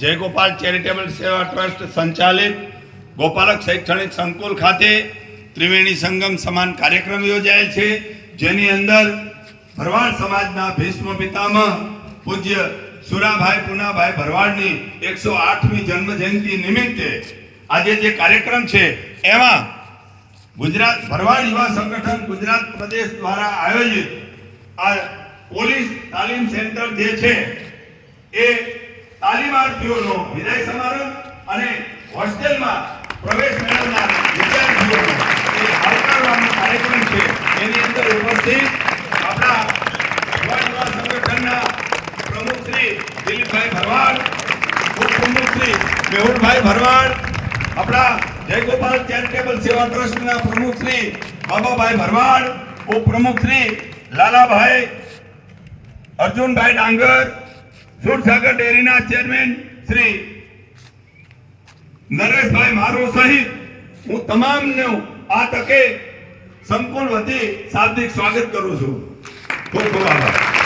જયગોપાલ charitable સેવા trust સંચાલિત ગોપાલક શૈક્ષણિક સંકુલ ખાતે ત્રિવેણી સંગમ સમાન કાર્યક્રમ યોજાયેલ છે, જેની અંદર ભરવાડ સમાજના ભીષ્મ પિતામહ પૂજ્ય સુરાભાઈ પુનાભાઈ ભરવાડની એકસો આઠમી જન્મ જયંતિ નિમિત્તે આજે જે કાર્યક્રમ છે, એમાં ગુજરાત ભરવાડ યુવા સંગઠન ગુજરાત પ્રદેશ દ્વારા આયોજિત આ પોલીસ તાલીમ સેન્ટર જે છે, એ તાલીમાર્થીઓનો વિદાય સમારંભ અને હોસ્ટેલમાં પ્રવેશ મેળવનાર વિદ્યાર્થીઓનો જે આવકારવાનો કાર્યક્રમ છે, એની અંદર ઉપસ્થિત આપણા યુવા સંગઠનના પ્રમુખ શ્રી દિલીપભાઈ ભરવાડ, ઉપપ્રમુખ શ્રી મેહુલભાઈ ભરવાડ, આપણા જયગોપાલ ચેરિટેબલ સેવા ટ્રસ્ટના પ્રમુખ શ્રી બાબાભાઈ ભરવાડ, ઉપપ્રમુખ શ્રી લાલાભાઈ, અર્જુનભાઈ ડાંગર સુરસાગર ડેરીના ચેરમેન શ્રી નરેશભાઈ મારો સહિત હું તમામને આ તકે સંપૂર્ણ વતી શાબ્દિક સ્વાગત કરું છું. ખૂબ ખૂબ આભાર.